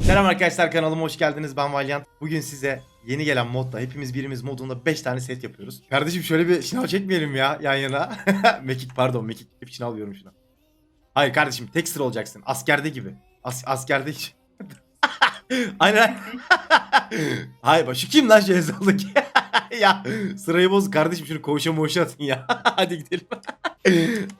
Selam arkadaşlar kanalıma hoş geldiniz. Ben Valiant. Bugün size yeni gelen modda hepimiz birimiz modunda 5 tane set yapıyoruz. Kardeşim şöyle bir şınav çekmeyelim ya yan yana. mekik pardon mekik hep şınav diyorum şuna. Hayır kardeşim tek sıra olacaksın. Askerde gibi. As askerde hiç. Aynen. Hayır bak şu kim lan şu Ezal'daki? ya sırayı boz kardeşim şunu koğuşa moğuşa atın ya. Hadi gidelim.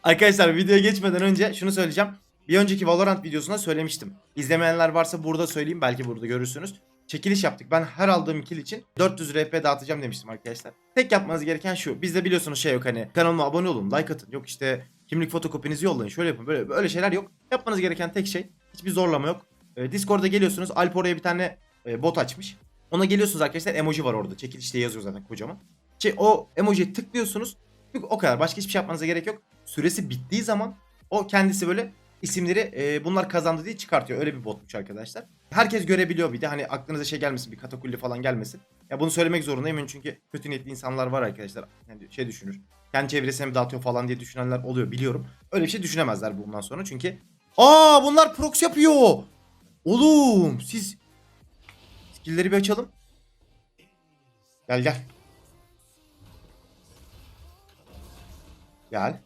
Arkadaşlar videoya geçmeden önce şunu söyleyeceğim. Bir önceki Valorant videosunda söylemiştim. İzlemeyenler varsa burada söyleyeyim belki burada görürsünüz. Çekiliş yaptık. Ben her aldığım kill için 400 RP dağıtacağım demiştim arkadaşlar. Tek yapmanız gereken şu. Bizde biliyorsunuz şey yok hani kanalıma abone olun, like atın. Yok işte kimlik fotokopinizi yollayın. Şöyle yapın. Böyle böyle şeyler yok. Yapmanız gereken tek şey hiçbir zorlama yok. Ee, Discord'a geliyorsunuz. Alp oraya bir tane e, bot açmış. Ona geliyorsunuz arkadaşlar. Emoji var orada. Çekilişte yazıyor zaten kocaman. Şey, o emojiye tıklıyorsunuz. O kadar. Başka hiçbir şey yapmanıza gerek yok. Süresi bittiği zaman o kendisi böyle isimleri e, bunlar kazandı diye çıkartıyor. Öyle bir botmuş arkadaşlar. Herkes görebiliyor bir de hani aklınıza şey gelmesin bir katakulli falan gelmesin. Ya bunu söylemek zorundayım çünkü kötü niyetli insanlar var arkadaşlar. Yani şey düşünür. Kendi çevresine mi dağıtıyor falan diye düşünenler oluyor biliyorum. Öyle bir şey düşünemezler bundan sonra çünkü Aa bunlar proxy yapıyor. Oğlum siz skill'leri bir açalım. Gel gel. Gel.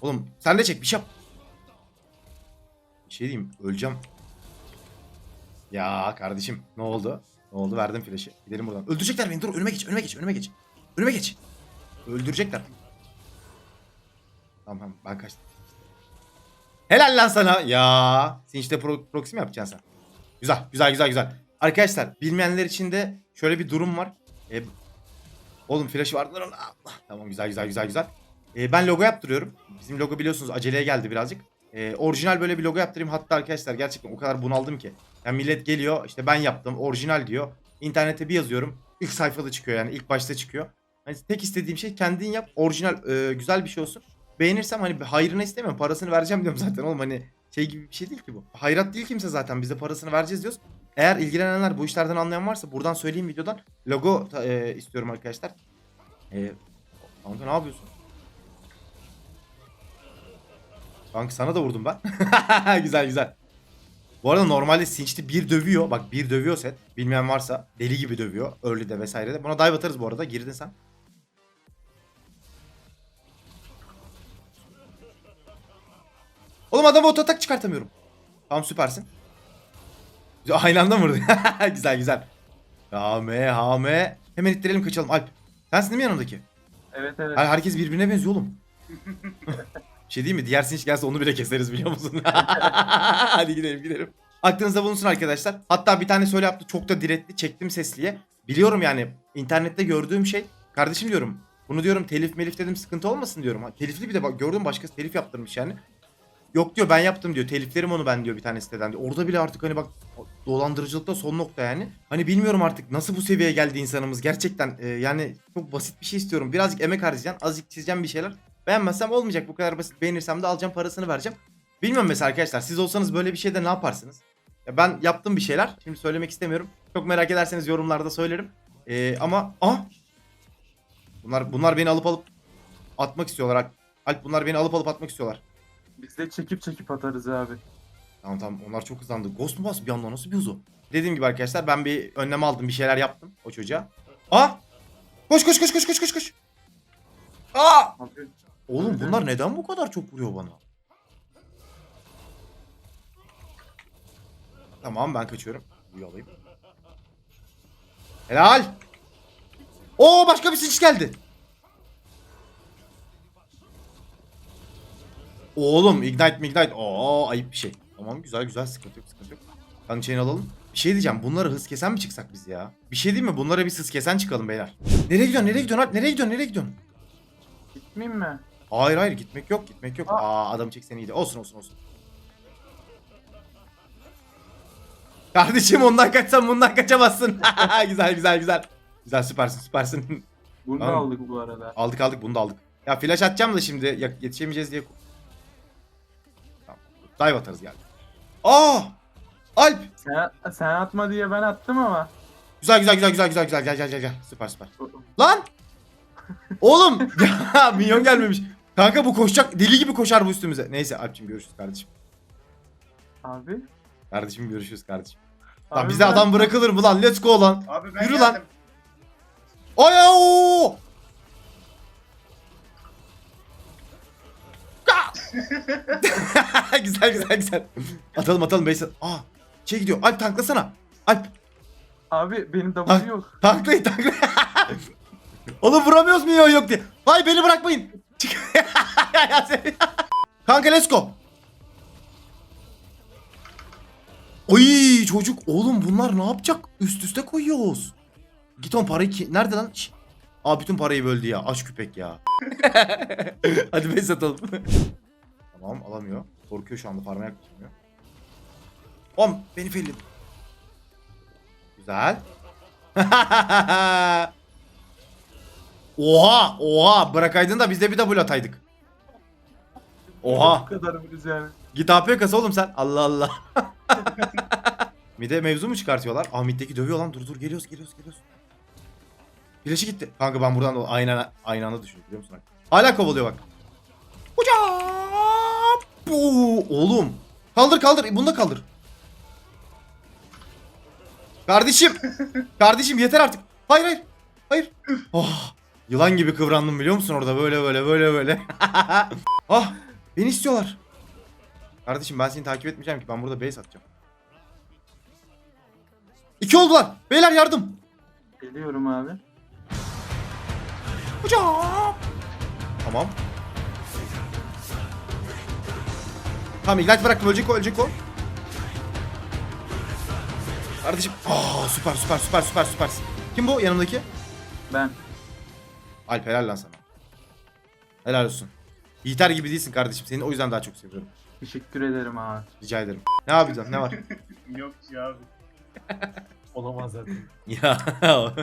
Oğlum sen de çek bir şey yap. Şey diyeyim öleceğim. Ya kardeşim ne oldu? Ne oldu verdim flash'ı. Gidelim buradan. Öldürecekler beni dur önüme geç önüme geç önüme geç. Önüme geç. Öldürecekler. Tamam tamam ben kaçtım. Helal lan sana. Ya. Sen işte pro proxy mi yapacaksın sen? Güzel güzel güzel güzel. Arkadaşlar bilmeyenler için de şöyle bir durum var. E, oğlum flash'ı vardı. Allah. Tamam güzel güzel güzel güzel. E, ben logo yaptırıyorum. Bizim logo biliyorsunuz aceleye geldi birazcık. E, orijinal böyle bir logo yaptırayım. Hatta arkadaşlar gerçekten o kadar bunaldım ki. Yani millet geliyor işte ben yaptım orijinal diyor. İnternete bir yazıyorum. İlk sayfada çıkıyor yani ilk başta çıkıyor. Hani tek istediğim şey kendin yap. Orijinal e, güzel bir şey olsun. Beğenirsem hani bir hayrına istemiyorum. Parasını vereceğim diyorum zaten oğlum hani şey gibi bir şey değil ki bu. Hayrat değil kimse zaten. Biz de parasını vereceğiz diyoruz. Eğer ilgilenenler bu işlerden anlayan varsa buradan söyleyeyim videodan. Logo e, istiyorum arkadaşlar. E, kanka ne yapıyorsun? Kanka sana da vurdum ben. güzel güzel. Bu arada normalde Sinch'te bir dövüyor. Bak bir dövüyor set. Bilmeyen varsa deli gibi dövüyor. Early'de vesairede. Buna dive atarız bu arada. Girdin sen. Oğlum adama oto atak çıkartamıyorum. Tamam süpersin. Aynı anda mı vurdu? güzel güzel. Hame hame. Hemen ittirelim kaçalım. Alp. Sensin değil mi yanımdaki? Evet evet. Her- herkes birbirine benziyor oğlum. Şey değil mi? Diğer sinç gelse onu bile keseriz biliyor musun? Hadi gidelim gidelim. Aklınızda bulunsun arkadaşlar. Hatta bir tane söyle yaptı çok da diretli çektim sesliye. Biliyorum yani internette gördüğüm şey. Kardeşim diyorum. Bunu diyorum telif melif dedim sıkıntı olmasın diyorum. Ha, Telifli bir de bak gördüm başkası telif yaptırmış yani. Yok diyor ben yaptım diyor. Teliflerim onu ben diyor bir tane siteden diyor. Orada bile artık hani bak dolandırıcılıkta son nokta yani. Hani bilmiyorum artık nasıl bu seviyeye geldi insanımız. Gerçekten e, yani çok basit bir şey istiyorum. Birazcık emek harcayacaksın. Azıcık çizeceğim bir şeyler. Beğenmezsem olmayacak. Bu kadar basit. Beğenirsem de alacağım parasını vereceğim. Bilmiyorum mesela arkadaşlar siz olsanız böyle bir şeyde ne yaparsınız? Ya ben yaptım bir şeyler. Şimdi söylemek istemiyorum. Çok merak ederseniz yorumlarda söylerim. E, ama ah Bunlar bunlar beni alıp alıp atmak istiyorlar. Alp. Alp bunlar beni alıp alıp atmak istiyorlar. Biz de çekip çekip atarız abi. Tamam tamam onlar çok hızlandı. Ghost mu bas bir anda nasıl bir hızı? Dediğim gibi arkadaşlar ben bir önlem aldım bir şeyler yaptım o çocuğa. Aa! Koş koş koş koş koş koş koş. Aa! Abi Oğlum bunlar neden bu kadar çok vuruyor bana? Tamam ben kaçıyorum. Buyu alayım. Helal. Oo başka bir sinç geldi. Oğlum ignite ignite. Oo ayıp bir şey. Tamam güzel güzel sıkıntı yok sıkıntı yok. Kan chain alalım. Bir şey diyeceğim. Bunlara hız kesen mi çıksak biz ya? Bir şey değil mi? Bunlara bir hız kesen çıkalım beyler. Nereye gidiyorsun? Nereye gidiyorsun? Alp? Nereye gidiyorsun? Nereye gidiyorsun? gitmeyeyim mi? Hayır hayır gitmek yok gitmek yok. Aa adam çeksen iyiydi. Olsun olsun olsun. Kardeşim ondan kaçsan bundan kaçamazsın. güzel güzel güzel. Güzel süpersin süpersin. Bunu da Tamam. aldık bu arada. aldık aldık bunu da aldık. Ya flash atacağım da şimdi ya- yetişemeyeceğiz diye. Tamam. Dive atarız geldi. Aa! Alp! Sen, sen atma diye ben attım ama. Güzel güzel güzel güzel güzel güzel gel gel gel gel. Süper süper. Lan! Oğlum! ya minyon gelmemiş. Kanka bu koşacak. Deli gibi koşar bu üstümüze. Neyse Alp'cim görüşürüz kardeşim. Abi Kardeşim görüşürüz kardeşim. Lan Abi bize ben- adam bırakılır mı lan? Let's go lan. Abi ben Yürü lan. geldim. Ay oo! güzel güzel güzel. Atalım atalım Beysa. Aa şey gidiyor. Alp tanklasana. Alp Abi benim Ha. W yok. tanklayın tanklayın. Oğlum vuramıyoruz mu yok diye. Hay beni bırakmayın. Çık. Kanka let's go. Oy çocuk oğlum bunlar ne yapacak? Üst üste koyuyoruz. Git on parayı ki... Nerede lan? Şş. Aa bütün parayı böldü ya. Aç küpek ya. Hadi ben satalım. tamam alamıyor. Korkuyor şu anda parmağı yaklaşamıyor. Om beni felledi. Güzel. oha oha bırakaydın da biz de bir double ataydık. Oha. Bu kadar mıyız yani? Git AP kasa oğlum sen. Allah Allah. Mide mevzu mu çıkartıyorlar? Ah middeki dövüyor lan. Dur dur geliyoruz geliyoruz geliyoruz. Flash'ı gitti. Kanka ben buradan da aynı, aynı anda düşüyorum biliyor musun? Hala kovalıyor bak. Hocam. Oğlum. Kaldır kaldır. Bunu da kaldır. Kardeşim. Kardeşim yeter artık. Hayır hayır. Hayır. Oh. Yılan gibi kıvrandım biliyor musun orada böyle böyle böyle böyle. ah beni istiyorlar. Kardeşim ben seni takip etmeyeceğim ki ben burada base atacağım. İki oldular. Beyler yardım. Geliyorum abi. Hocam. Tamam. Tamam ignite bıraktım ölecek o ölecek o. Kardeşim. Aa süper süper süper süper süpersin. Kim bu yanımdaki? Ben. Alp helal lan sana. Helal olsun. Yiğiter gibi değilsin kardeşim. Seni o yüzden daha çok seviyorum. Teşekkür ederim abi. Rica ederim. Ne yapacaksın? Ne var? Yok ki abi. Olamaz zaten. ya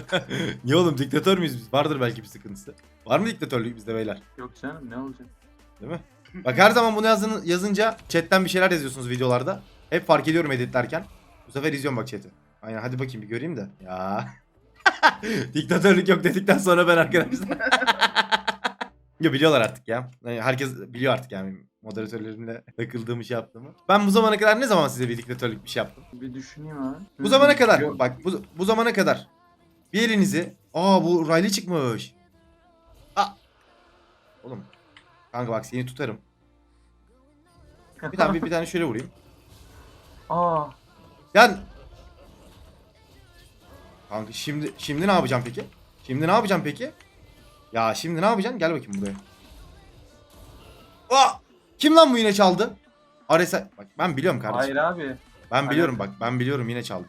niye oğlum diktatör müyüz biz? Vardır belki bir sıkıntısı. Var mı diktatörlük bizde beyler? Yok canım ne olacak? Değil mi? Bak her zaman bunu yazın, yazınca chatten bir şeyler yazıyorsunuz videolarda. Hep fark ediyorum editlerken. Bu sefer izliyorum bak chat'i. Aynen hadi bakayım bir göreyim de. Ya. Diktatörlük yok dedikten sonra ben arkadaşlar. ya biliyorlar artık ya. Yani herkes biliyor artık yani moderatörlerimle takıldığımı şey yaptığımı. Ben bu zamana kadar ne zaman size bir diktatörlük bir şey yaptım? Bir düşüneyim abi. Bu zamana kadar Yok. bak bu, bu zamana kadar bir elinizi aa bu Riley çıkmış. Aa. Oğlum kanka bak seni tutarım. Bir tane bir, bir tane şöyle vurayım. Aa. Yani Kanka şimdi şimdi ne yapacağım peki? Şimdi ne yapacağım peki? Ya şimdi ne yapacaksın? Gel bakayım buraya. Aa! Kim lan bu yine çaldı? Aresa bak ben biliyorum kardeşim. Hayır abi. Ben biliyorum bak ben biliyorum yine çaldı.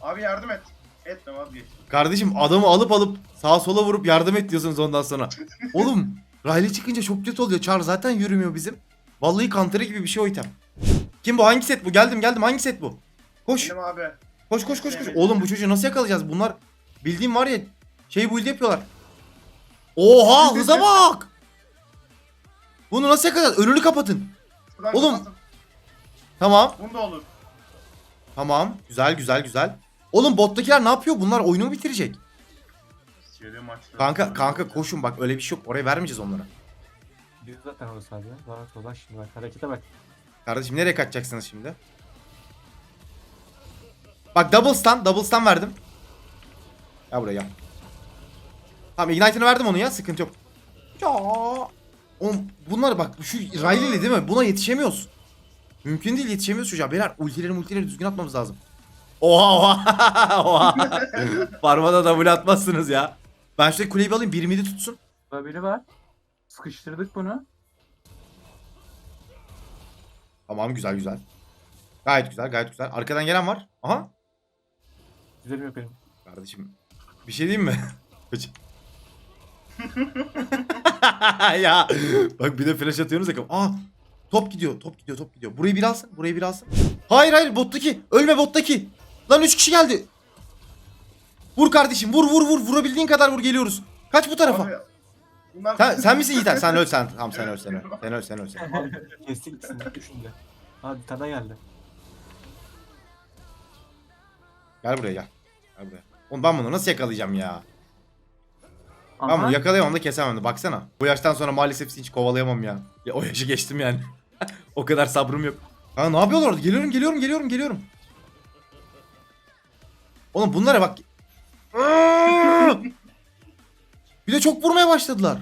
Abi yardım et. Etme vazgeç. Kardeşim adamı alıp alıp sağa sola vurup yardım et diyorsunuz ondan sonra. Oğlum Riley çıkınca çok kötü oluyor. Char zaten yürümüyor bizim. Vallahi kantara gibi bir şey o item. Kim bu? Hangi set bu? Geldim geldim. Hangi set bu? Koş. Benim abi. Koş koş koş koş. Oğlum bu çocuğu nasıl yakalayacağız? Bunlar bildiğim var ya şey build yapıyorlar. Oha hıza bak. Bunu nasıl yakalayacağız? Önünü kapatın. Şuradan Oğlum. kapatın. Tamam. Bunda olur. Tamam. Güzel güzel güzel. Oğlum bottakiler ne yapıyor? Bunlar oyunu mu bitirecek? Kanka kanka koşun bak öyle bir şey yok. Oraya vermeyeceğiz onlara. Biz zaten orası abi. Rahat ol bak şimdi bak. Harekete bak. Kardeşim nereye kaçacaksınız şimdi? Bak double stun, double stun verdim. Gel buraya gel. Tamam ignite'ını verdim onu ya sıkıntı yok. Ya. Oğlum bunlar bak şu Riley'li değil mi? Buna yetişemiyoruz. Mümkün değil yetişemiyoruz çocuğa. Beyler ultileri multileri düzgün atmamız lazım. Oha oha. oha. Parmada double atmazsınız ya. Ben şuradaki kuleyi bir alayım bir midi tutsun. Burada biri var. Sıkıştırdık bunu. Tamam güzel güzel. Gayet güzel gayet güzel. Arkadan gelen var. Aha. Güzelim yok benim. Kardeşim bir şey diyeyim mi? Ya bak bir de flash atıyorsunuz ya. Aa top gidiyor top gidiyor top gidiyor. Burayı bir alsın burayı bir alsın. Hayır hayır bottaki ölme bottaki. Lan 3 kişi geldi. Vur kardeşim vur vur vur vurabildiğin kadar vur geliyoruz. Kaç bu tarafa. Abi, bunlar... Sen, sen misin Yiğiter? Sen öl sen. Tamam sen öl sen öl. Sen öl sen öl sen. öl. Kestik ikisini. Abi bir tane geldi. Gel buraya gel. Gel buraya. Oğlum ben bunu nasıl yakalayacağım ya? Ben Aha. bunu yakalayamam da kesemem de baksana. Bu yaştan sonra maalesef hiç kovalayamam ya. ya o yaşı geçtim yani. o kadar sabrım yok. Ha ne yapıyorlar orada? Geliyorum geliyorum geliyorum geliyorum. Oğlum bunlara bak. Bir de çok vurmaya başladılar.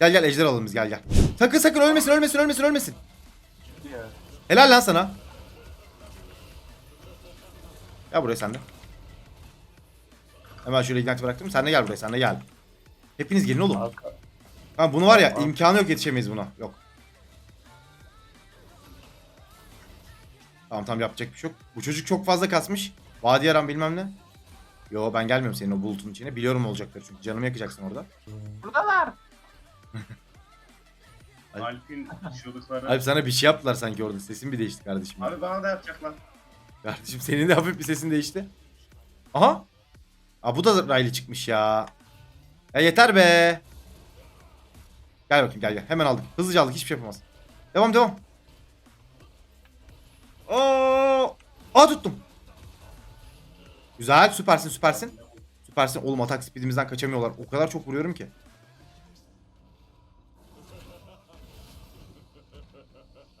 Gel gel ejder alalım biz gel gel. Sakın sakın ölmesin ölmesin ölmesin ölmesin. Helal lan sana. Gel buraya sen de. Hemen şöyle ignite bıraktım. Sen de gel buraya sen de gel. Hepiniz gelin oğlum. Abi, Ha bunu var ya Tamam. imkanı yok yetişemeyiz buna. Yok. Tamam tamam yapacak bir şey yok. Bu çocuk çok fazla kasmış. Vadi yaran bilmem ne. Yo ben gelmiyorum senin o bulutun içine. Biliyorum olacakları çünkü canımı yakacaksın orada. Buradalar. Alp'in çığlıkları. Alp sana bir şey yaptılar sanki orada. Sesin bir değişti kardeşim. Abi bana da yapacaklar. Kardeşim senin de hafif bir sesin değişti. Aha. Aa bu da Riley çıkmış ya. Ya yeter be. Gel bakayım gel gel. Hemen aldık. Hızlıca aldık hiçbir şey yapamaz. Devam devam. Oo! Aa tuttum. Güzel süpersin süpersin. Süpersin. Oğlum atak speedimizden kaçamıyorlar. O kadar çok vuruyorum ki.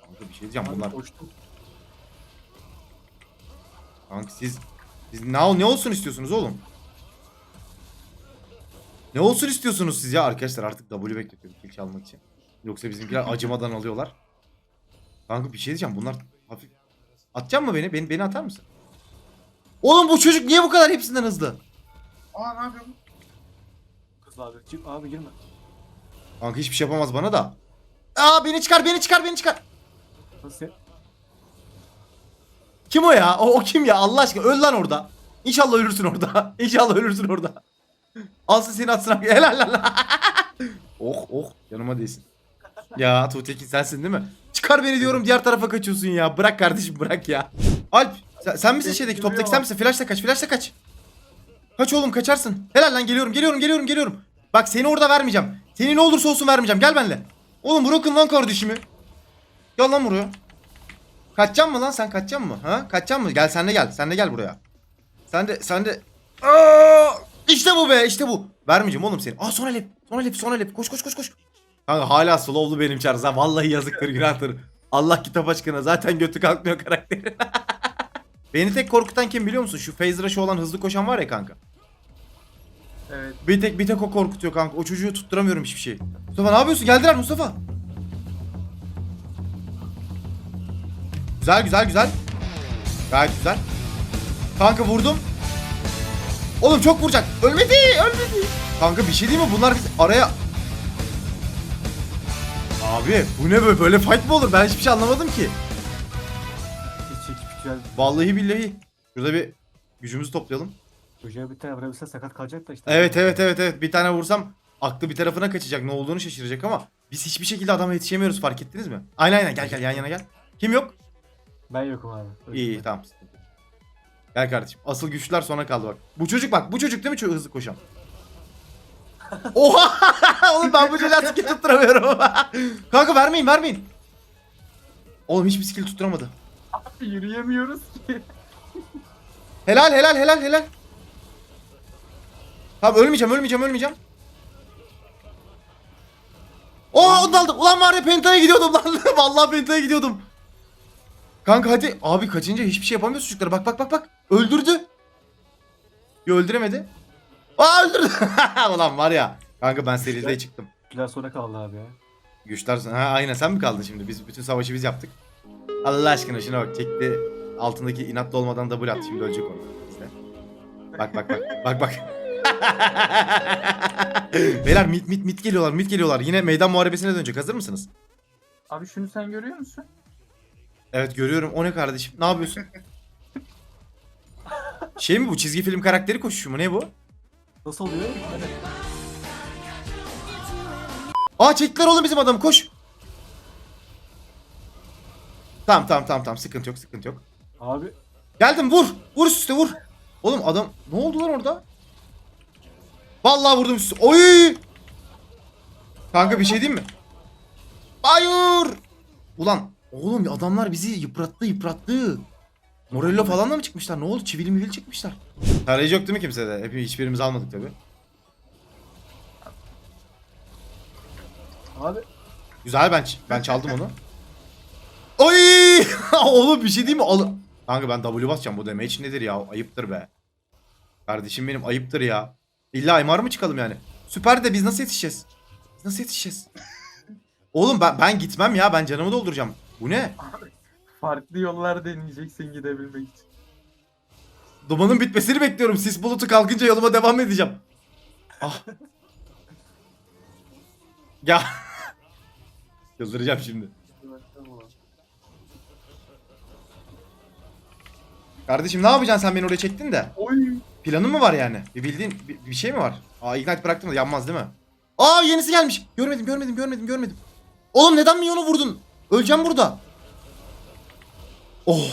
Kanka bir şey diyeceğim bunlar. koştum. Kanka siz siz ne, ne olsun istiyorsunuz oğlum? Ne olsun istiyorsunuz siz ya arkadaşlar artık W bekletiyorum kill çalmak için. Yoksa bizimkiler acımadan alıyorlar. Kanka bir şey diyeceğim bunlar hafif. Atacak mı beni? Beni, beni atar mısın? Oğlum bu çocuk niye bu kadar hepsinden hızlı? Aa ne yapıyorsun? Kız abi. Çık abi girme. Kanka hiçbir şey yapamaz bana da. Aa beni çıkar beni çıkar beni çıkar. Nasıl? Kim o ya? O, o kim ya? Allah aşkına öl lan orada. İnşallah ölürsün orada. İnşallah ölürsün orada. Alsın seni atsın abi. Helal lan. oh oh yanıma değsin. Ya Tuğtekin sensin değil mi? Çıkar beni diyorum diğer tarafa kaçıyorsun ya. Bırak kardeşim bırak ya. Alp sen, sen misin şeydeki toptaki sen misin? Flash'la kaç flash'la kaç. Kaç oğlum kaçarsın. Helal lan geliyorum geliyorum geliyorum geliyorum. Bak seni orada vermeyeceğim. Seni ne olursa olsun vermeyeceğim. Gel benimle. Oğlum bırakın lan kardeşimi. Gel lan buraya. Kaçacaksın mı lan sen kaçacaksın mı? Ha? Kaçacaksın mı? Gel sen de gel. Sen de gel buraya. Sen de sen de Aa! İşte bu be işte bu. Vermeyeceğim oğlum seni. Aa son elep. Son elep son elep. Koş koş koş koş. Kanka hala slowlu benim çarız ha. Vallahi yazıktır günahtır. Allah kitap aşkına zaten götü kalkmıyor karakteri. Beni tek korkutan kim biliyor musun? Şu phase rush'ı olan hızlı koşan var ya kanka. Evet. Bir tek bir tek o korkutuyor kanka. O çocuğu tutturamıyorum hiçbir şey. Mustafa ne yapıyorsun? Geldiler Mustafa. Güzel güzel güzel. Gayet güzel. Kanka vurdum. Oğlum çok vuracak. Ölmedi, ölmedi. Kanka bir şey değil mi? Bunlar biz araya Abi bu ne böyle? Böyle fight mı olur? Ben hiçbir şey anlamadım ki. Vallahi billahi. Şurada bir gücümüzü toplayalım. Çocuğa bir tane vurabilse sakat kalacak da işte. Evet evet evet evet. Bir tane vursam aklı bir tarafına kaçacak. Ne olduğunu şaşıracak ama biz hiçbir şekilde adama yetişemiyoruz fark ettiniz mi? Aynen aynen gel gel yan yana gel. Kim yok? Ben yokum abi. İyi iyi tamam. Gel kardeşim. Asıl güçlüler sona kaldı bak. Bu çocuk bak. Bu çocuk değil mi çok hızlı koşan? Oha! Oğlum ben bu çocuğa skill tutturamıyorum. Kanka vermeyin vermeyin. Oğlum hiçbir skill tutturamadı. Yürüyemiyoruz ki. Helal helal helal helal. Tamam ölmeyeceğim ölmeyeceğim ölmeyeceğim. Oo onu da aldım. Ulan var ya pentaya gidiyordum lan. Vallahi pentaya gidiyordum. Kanka hadi. Abi kaçınca hiçbir şey yapamıyoruz çocuklara. Bak bak bak bak. Öldürdü. Yo öldüremedi. Aa öldürdü. Ulan var ya. Kanka ben seride çıktım. Güçler sonra kaldı abi ya. Güçler ha aynen sen mi kaldın şimdi? Biz bütün savaşı biz yaptık. Allah aşkına şuna bak çekti altındaki inatlı olmadan double at şimdi ölecek o. İşte. Bak bak bak bak bak. Beyler mit mit mit geliyorlar mit geliyorlar. Yine meydan muharebesine dönecek. Hazır mısınız? Abi şunu sen görüyor musun? Evet görüyorum. O ne kardeşim? Ne yapıyorsun? Şey mi bu? Çizgi film karakteri koşuşu mu? Ne bu? Nasıl oluyor? Hani Aa çektiler oğlum bizim adamı koş. Tamam tamam tamam tamam sıkıntı yok sıkıntı yok. Abi Geldim vur. Vur üstüne vur. Oğlum adam ne oldu lan orada? Vallahi vurdum üstü. Oy! Kanka bir şey diyeyim mi? Hayır! Ulan oğlum adamlar bizi yıprattı yıprattı. Morello falan da mı çıkmışlar? Ne oldu? Çivili mivili çıkmışlar. Tarayıcı yok değil mi kimsede? Hep hiçbirimiz almadık tabi. abi Güzel ben ben çaldım onu. Oy! Oğlum bir şey diyeyim mi? Al Kanka ben W basacağım bu damage nedir ya? Ayıptır be. Kardeşim benim ayıptır ya. İlla MR mı çıkalım yani? Süper de biz nasıl yetişeceğiz? Biz nasıl yetişeceğiz? Oğlum ben, ben gitmem ya. Ben canımı dolduracağım. Bu ne? Farklı yollar deneyeceksin gidebilmek için. Dumanın bitmesini bekliyorum. Sis bulutu kalkınca yoluma devam edeceğim. Ah. Ya. Çıldıracağım şimdi. Kardeşim ne yapacaksın sen beni oraya çektin de? Oy. Planın mı var yani? Bir bildiğin bir, bir şey mi var? Aa ignite bıraktım da yanmaz değil mi? Aa yenisi gelmiş. Görmedim görmedim görmedim görmedim. Oğlum neden minyonu vurdun? Öleceğim burada. Oh.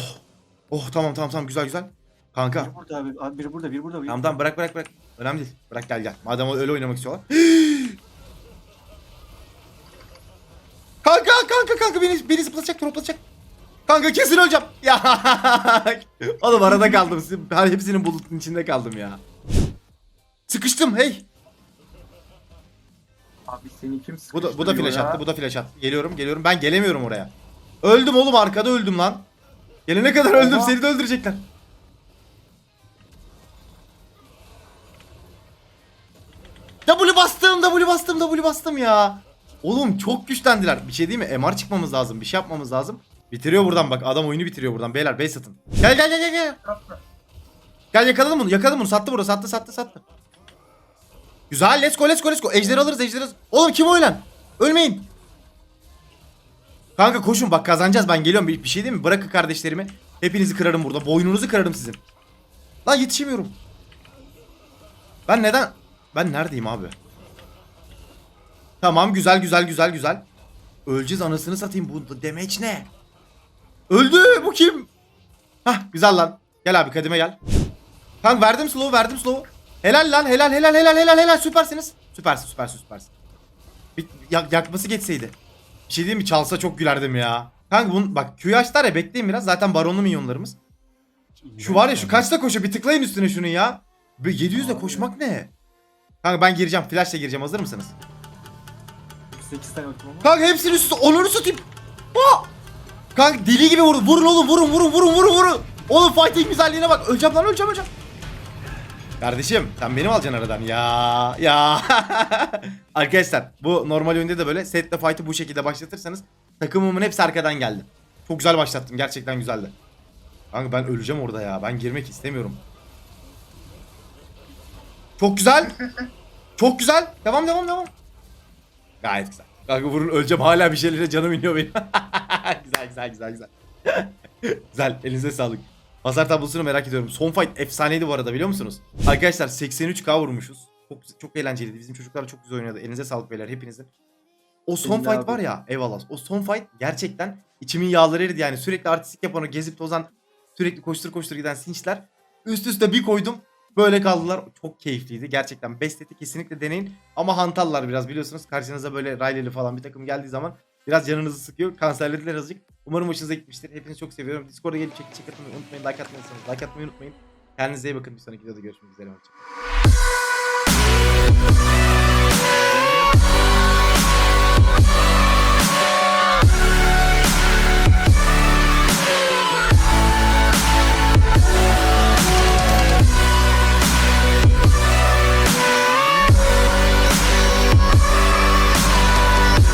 Oh tamam tamam tamam güzel güzel. Kanka. Biri burada abi. abi biri burada, biri burada. Biri Tamam tamam bırak bırak bırak. Önemli değil. Bırak gel gel. Madem öyle oynamak istiyorlar. kanka kanka kanka beni, beni zıplatacak toplatacak. Kanka kesin öleceğim. Ya. Oğlum arada kaldım. Her hepsinin bulutun içinde kaldım ya. Sıkıştım hey. Abi seni kim Bu da bu da flash attı. Bu da flash attı. Geliyorum geliyorum. Ben gelemiyorum oraya. Öldüm oğlum arkada öldüm lan. Gelene kadar öldüm. Oha. Seni de öldürecekler. W bastım, W bastım, W bastım ya. Oğlum çok güçlendiler. Bir şey değil mi? MR çıkmamız lazım. Bir şey yapmamız lazım. Bitiriyor buradan bak. Adam oyunu bitiriyor buradan. Beyler base satın. Gel gel gel gel gel. Gel yakaladım bunu. Yakaladım bunu. Sattı burada. Sattı sattı sattı. Güzel. Let's go let's go let's go. Ejderi alırız ejderi alırız. Oğlum kim oylan? Ölmeyin. Kanka koşun bak kazanacağız. Ben geliyorum. Bir, bir şey değil mi? Bırakın kardeşlerimi. Hepinizi kırarım burada. Boynunuzu kırarım sizin. Lan yetişemiyorum. Ben neden? Ben neredeyim abi? Tamam güzel güzel güzel güzel. Öleceğiz anasını satayım. Bu damage ne? Öldü. Bu kim? Hah güzel lan. Gel abi kadime gel. Kanka verdim slow verdim slow. Helal lan helal helal helal helal helal süpersiniz. Süpersin süpersin süpersin. Bir yak- yakması geçseydi. Bir şey diyeyim mi çalsa çok gülerdim ya. Kanka bunu bak Q'yu açtılar ya bekleyin biraz zaten baronlu minyonlarımız. Şu var ya şu kaçta koşuyor bir tıklayın üstüne şunu ya. Be 700 de koşmak ne? Kanka ben gireceğim flashla gireceğim hazır mısınız? 8 tane ultim ama. Kanka hepsini üstü onları satayım. Aa! Kanka deli gibi vurun. Vurun oğlum vurun vurun vurun vurun vurun. Oğlum fighting güzelliğine bak. Öleceğim lan öleceğim öleceğim. Kardeşim sen beni mi alacaksın aradan ya ya. Arkadaşlar bu normal oyunda da böyle setle fight'ı bu şekilde başlatırsanız takımımın hepsi arkadan geldi. Çok güzel başlattım gerçekten güzeldi. Kanka ben öleceğim orada ya ben girmek istemiyorum. Çok güzel. Çok güzel. Devam devam devam. Gayet güzel. Kanka vurun öleceğim hala bir şeylere canım iniyor benim. güzel güzel güzel güzel. güzel elinize sağlık. Hasar tablosunu merak ediyorum. Son fight efsaneydi bu arada biliyor musunuz? Arkadaşlar 83k vurmuşuz. Çok çok eğlenceliydi. Bizim çocuklar çok güzel oynadı. Elinize sağlık beyler hepinizin. O son Senin fight abi. var ya eyvallah. O son fight gerçekten içimin yağları eridi yani. Sürekli artistik yapan o gezip tozan sürekli koştur koştur giden sinçler. Üst üste bir koydum. Böyle kaldılar. Çok keyifliydi. Gerçekten Besteti kesinlikle deneyin. Ama hantallar biraz biliyorsunuz. Karşınıza böyle Riley'li falan bir takım geldiği zaman biraz canınızı sıkıyor. Kanserlediler azıcık. Umarım hoşunuza gitmiştir. Hepinizi çok seviyorum. Discord'a gelip çek çek atmayı unutmayın. Like unutmayın. Like atmayı unutmayın. Kendinize iyi bakın. Bir sonraki videoda görüşmek üzere. Hoşçakalın.